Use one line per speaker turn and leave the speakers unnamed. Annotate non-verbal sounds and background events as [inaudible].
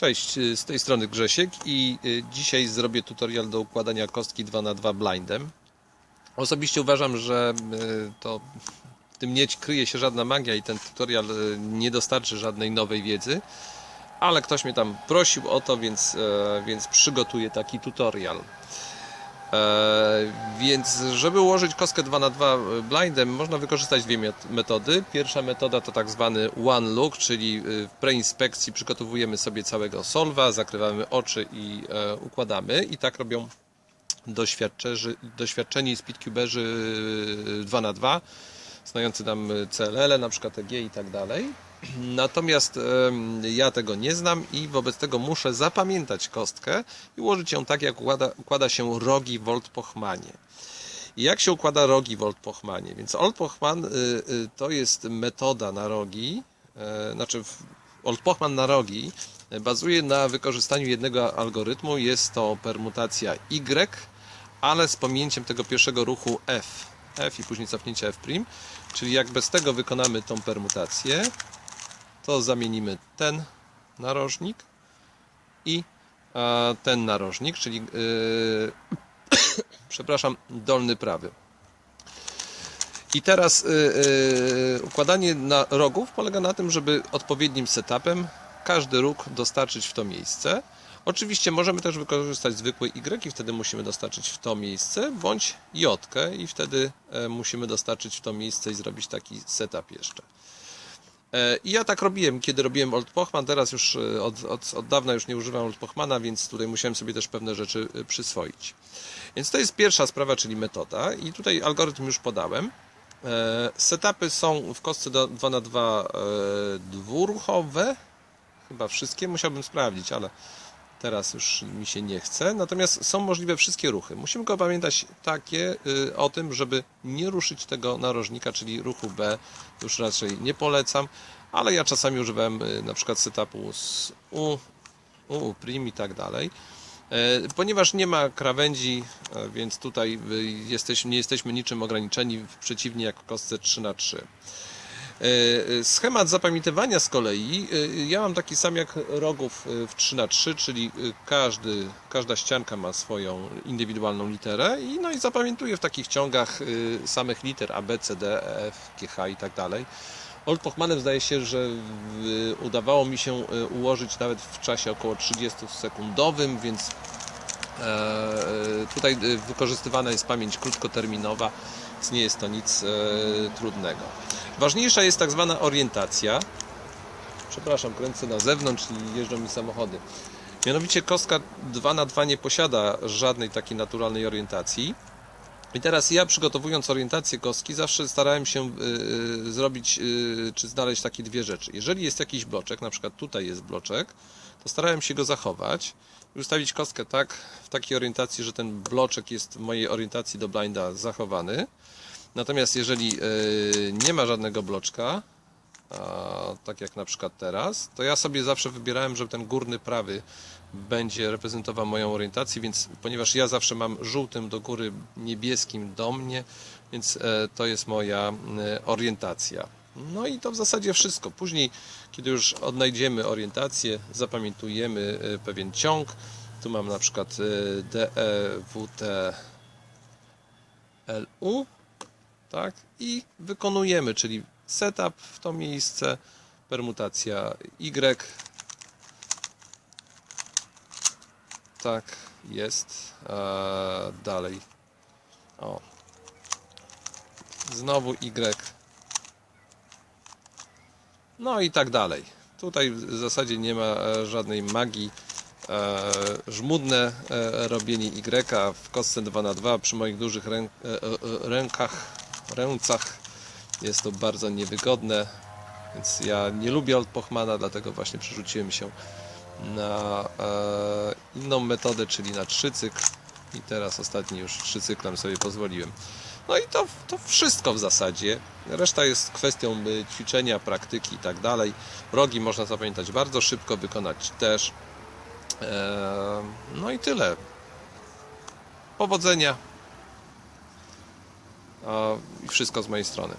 Cześć, y, z tej strony Grzesiek i y, dzisiaj zrobię tutorial do układania kostki 2x2 blindem. Osobiście uważam, że y, to w tym nie kryje się żadna magia i ten tutorial nie dostarczy żadnej nowej wiedzy, ale ktoś mnie tam prosił o to, więc, więc przygotuję taki tutorial. E, więc żeby ułożyć kostkę 2 na 2 blindem można wykorzystać dwie met- metody. Pierwsza metoda to tak zwany one look, czyli y, w preinspekcji przygotowujemy sobie całego solwa, zakrywamy oczy i e, układamy i tak robią doświadczeni speedcuberzy 2 na 2 znający tam CLL, na przykład EG i tak dalej. Natomiast ja tego nie znam i wobec tego muszę zapamiętać kostkę i ułożyć ją tak, jak układa, układa się rogi w Old-Pochmanie. I jak się układa rogi w Old-Pochmanie? Więc Old-Pochman y, y, to jest metoda na rogi, e, znaczy Old-Pochman na rogi e, bazuje na wykorzystaniu jednego algorytmu. Jest to permutacja Y, ale z pominięciem tego pierwszego ruchu F. F i później cofnięcie F'. Czyli jak bez tego wykonamy tą permutację, to zamienimy ten narożnik i e, ten narożnik, czyli yy, [coughs] przepraszam, dolny prawy. I teraz yy, układanie na rogów polega na tym, żeby odpowiednim setupem każdy róg dostarczyć w to miejsce. Oczywiście możemy też wykorzystać zwykły Y i wtedy musimy dostarczyć w to miejsce, bądź J i wtedy musimy dostarczyć w to miejsce i zrobić taki setup jeszcze. E, I ja tak robiłem, kiedy robiłem Old Pochman, teraz już e, od, od, od dawna już nie używam Old Pochmana, więc tutaj musiałem sobie też pewne rzeczy e, przyswoić. Więc to jest pierwsza sprawa, czyli metoda i tutaj algorytm już podałem. Setupy są w kostce do 2 na 2 dwuruchowe, chyba wszystkie, musiałbym sprawdzić, ale teraz już mi się nie chce. Natomiast są możliwe wszystkie ruchy. Musimy tylko pamiętać takie y, o tym, żeby nie ruszyć tego narożnika, czyli ruchu B już raczej nie polecam, ale ja czasami używałem y, na przykład setupu z U, U, prim i tak dalej. E, Ponieważ nie ma krawędzi, więc tutaj y, jesteśmy, nie jesteśmy niczym ograniczeni, przeciwnie jak w kostce 3 na 3 E, Schemat zapamiętywania z kolei, e, ja mam taki sam jak rogów e, w 3 na 3 czyli e, każdy, każda ścianka ma swoją indywidualną literę i, no i zapamiętuję w takich ciągach e, samych liter A, B, C, D, E, F, G, H i tak dalej. Old Pochmanem zdaje się, że udawało mi się e, ułożyć nawet w czasie około 30 sekundowym, więc E, Tutaj e, wykorzystywana jest pamięć krótkoterminowa, więc nie jest to nic e, trudnego. Ważniejsza jest tak zwana orientacja. Przepraszam, kręcę na zewnątrz i jeżdżą mi samochody. Mianowicie kostka 2 na 2 nie posiada żadnej takiej naturalnej orientacji. I teraz ja przygotowując orientację kostki zawsze starałem się y, y, zrobić y, czy znaleźć takie dwie rzeczy. Jeżeli jest jakiś bloczek, na przykład tutaj jest bloczek, to starałem się go zachować i ustawić kostkę tak w takiej orientacji, że ten bloczek jest w mojej orientacji do blinda zachowany. Natomiast jeżeli y, nie ma żadnego bloczka, tak jak na przykład teraz, to ja sobie zawsze wybierałem, że ten górny prawy będzie reprezentował moją orientację, więc ponieważ ja zawsze mam żółtym do góry, niebieskim do mnie, więc e, to jest moja e, orientacja. No i to w zasadzie wszystko. Później, kiedy już odnajdziemy orientację, zapamiętujemy e, pewien ciąg. Tu mam na przykład e, D, E, W, T, L, U, tak? I wykonujemy, czyli setup w to miejsce, permutacja Y, tak jest. Eee, dalej. O. Znowu Y. No i tak dalej. Tutaj w zasadzie nie ma e, żadnej magii. E, żmudne e, robienie Y w kostce 2 na 2 przy moich dużych rę, rękach, ręcach jest to bardzo niewygodne. Więc ja nie lubię Old Pochmana, dlatego właśnie przerzuciłem się na e, inną metodę, czyli na trzycykl i teraz ostatni już trzycyklem sobie pozwoliłem. No i to, to wszystko w zasadzie. Reszta jest kwestią y, ćwiczenia, praktyki i tak dalej. Rogi można zapamiętać bardzo szybko, wykonać też. E, no i tyle. Powodzenia. I wszystko z mojej strony.